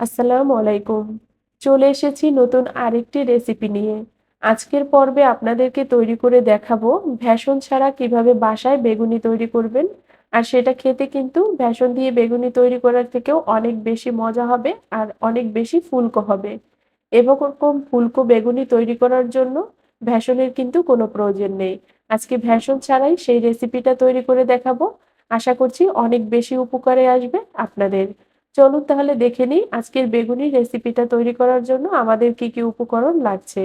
আসসালামু আলাইকুম। চলে এসেছি নতুন আরেকটি রেসিপি নিয়ে। আজকের পর্বে আপনাদেরকে তৈরি করে দেখাবো ভ্যাসন ছাড়া কীভাবে বাসায় বেগুনি তৈরি করবেন। আর সেটা খেতে কিন্তু ভ্যাসন দিয়ে বেগুনি তৈরি করার থেকেও অনেক বেশি মজা হবে আর অনেক বেশি ফুলকো হবে। এরকম ফুলকো বেগুনি তৈরি করার জন্য ভ্যাসনের কিন্তু কোনো প্রয়োজন নেই। আজকে ভ্যাসন ছাড়াই সেই রেসিপিটা তৈরি করে দেখাবো। আশা করছি অনেক বেশি উপকারে আসবে আপনাদের। চলুন তাহলে দেখে নিই আজকের বেগুনি রেসিপিটা তৈরি করার জন্য আমাদের কি কি উপকরণ লাগছে।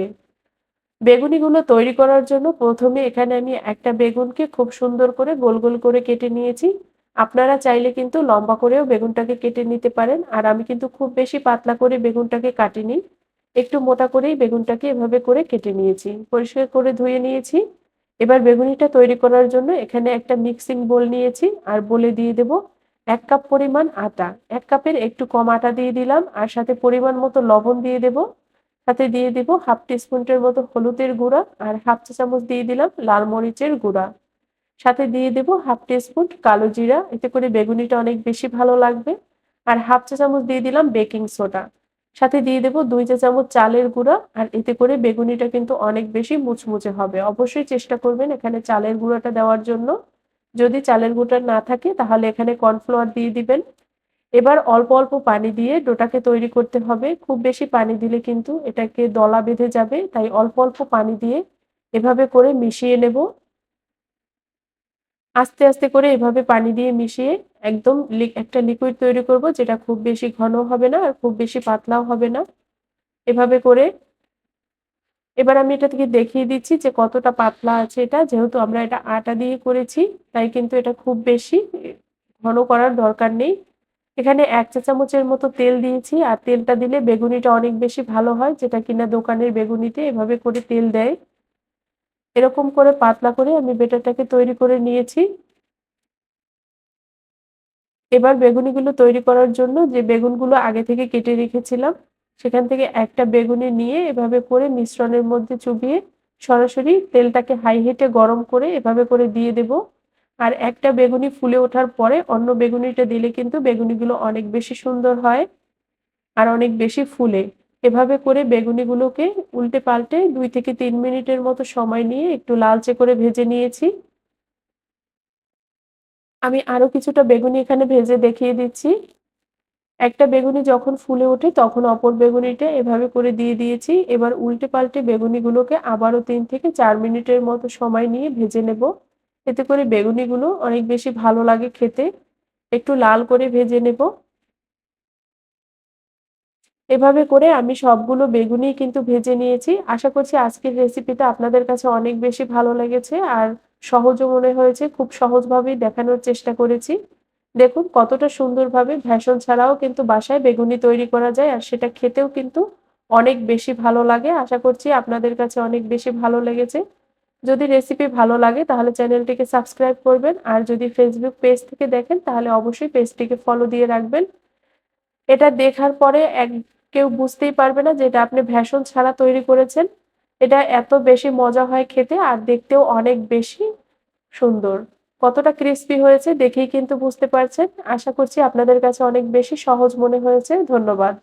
বেগুনিগুলো তৈরি করার জন্য প্রথমে এখানে আমি একটা বেগুনকে খুব সুন্দর করে গোল গোল করে কেটে নিয়েছি। আপনারা চাইলে কিন্তু লম্বা করেও বেগুনটাকে কেটে নিতে পারেন, আর আমি কিন্তু খুব বেশি পাতলা করে বেগুনটাকে কাটিনি। একটু মোটা করেই বেগুনটাকে এভাবে করে কেটে নিয়েছি, পরিষ্কার করে ধুয়ে নিয়েছি। এবার বেগুনিটা তৈরি করার জন্য এখানে একটা মিক্সিং বোল নিয়েছি, আর বলে দিয়ে দেবো এক কাপ পরিমাণ আটা, এক কাপের একটু কম আটা দিয়ে দিলাম আর সাথে পরিমাণ মতো লবণ দিয়ে দেব। সাথে দিয়ে দেব হাফ টিস্পুনের মতো হলুদের গুঁড়া আর হাফ চা চামচ দিয়ে দিলাম লাল মরিচের গুঁড়া। সাথে দিয়ে দেব হাফ টিস্পুন কালো জিরা, এতে করে বেগুনিটা অনেক বেশি ভালো লাগবে। আর হাফ চা চামচ দিয়ে দিলাম বেকিং সোডা। সাথে দিয়ে দেব দুই চা চামচ চালের গুঁড়া আর এতে করে বেগুনিটা কিন্তু অনেক বেশি মুচমুচে হবে। অবশ্যই চেষ্টা করবেন এখানে চালের গুঁড়াটা দেওয়ার জন্য। যদি চালের গুঁড়া না থাকে, তাহলে এখানে কর্নফ্লাওয়ার দিয়ে দিবেন। এবার অল্প অল্প পানি দিয়ে ডোটাকে তৈরি করতে হবে। খুব বেশি পানি দিলে কিন্তু এটাকে দলা বেঁধে যাবে, তাই অল্প অল্প পানি দিয়ে এভাবে করে মিশিয়ে নেব। আস্তে আস্তে করে এভাবে পানি দিয়ে মিশিয়ে একদম একটা লিকুইড তৈরি করব, যেটা খুব বেশি ঘন হবে না আর খুব বেশি পাতলাও হবে না। এভাবে করে এবার আমি এটা থেকে দেখিয়ে দিচ্ছি যে কতটা পাতলা আছে এটা। যেহেতু আমরা এটা আটা দিয়ে করেছি, তাই কিন্তু এটা খুব বেশি, ঘন করার দরকার নেই। এখানে এক চা চামচের মতো তেল দিয়েছি, আর তেলটা দিলে বেগুনিটা অনেক বেশি ভালো হয়, যেটা কিনা দোকানের বেগুনিতে এভাবে করে তেল দেয়। এরকম করে পাতলা করে আমি বেটারটাকে তৈরি করে নিয়েছি। এবার বেগুনিগুলো তৈরি করার জন্য যে বেগুনগুলো আগে থেকে কেটে রেখেছিলাম সেখান থেকে একটা বেগুনি নিয়ে এভাবে করে মিশ্রণের মধ্যে চুবিয়ে সরাসরি তেলটাকে হাই হিটে গরম করে এভাবে করে দিয়ে দেব। আর একটা বেগুনি ফুলে ওঠার পরে অন্য বেগুনিটা দিলে কিন্তু বেগুনিগুলো অনেক বেশি সুন্দর হয় আর অনেক বেশি ফুলে। এভাবে করে বেগুনিগুলোকে উল্টে পাল্টে দুই থেকে তিন মিনিটের মতো সময় নিয়ে একটু লালচে করে ভেজে নিয়েছি। আমি আরও কিছুটা বেগুনি এখানে ভেজে দেখিয়ে দিচ্ছি। একটা বেগুনি যখন ফুলে ওঠে, তখন অপর বেগুনিটা এভাবে করে দিয়ে দিয়েছি। এবার উল্টে পাল্টে বেগুনিগুলোকে আবারও তিন থেকে চার মিনিটের মতো সময় নিয়ে ভেজে নেব। এতে করে বেগুনিগুলো অনেক বেশি ভালো লাগে খেতে। একটু লাল করে ভেজে নেব। এভাবে করে আমি সবগুলো বেগুনি কিন্তু ভেজে নিয়েছি। আশা করছি আজকের রেসিপিটা আপনাদের কাছে অনেক বেশি ভালো লেগেছে আর সহজও মনে হয়েছে। খুব সহজভাবেই দেখানোর চেষ্টা করেছি। দেখুন, কতটা সুন্দরভাবে ভ্যাসন ছাড়াও কিন্তু বাসায় বেগুনি তৈরি করা যায় আর সেটা খেতেও কিন্তু অনেক বেশি ভালো লাগে। আশা করছি আপনাদের কাছে অনেক বেশি ভালো লেগেছে। যদি রেসিপি ভালো লাগে তাহলে চ্যানেলটিকে সাবস্ক্রাইব করবেন আর যদি ফেসবুক পেজ থেকে দেখেন তাহলে অবশ্যই পেজটিকে ফলো দিয়ে রাখবেন। এটা দেখার পরে এক, কেউ বুঝতেই পারবে না যে এটা আপনি ভ্যাসন ছাড়া তৈরি করেছেন। এটা এত বেশি মজা হয় খেতে আর দেখতেও অনেক বেশি সুন্দর। কতটা ক্রিস্পি হয়েছে দেখেই কিন্তু বুঝতে পারছেন। আশা করছি আপনাদের কাছে অনেক বেশি সহজ মনে হয়েছে। ধন্যবাদ।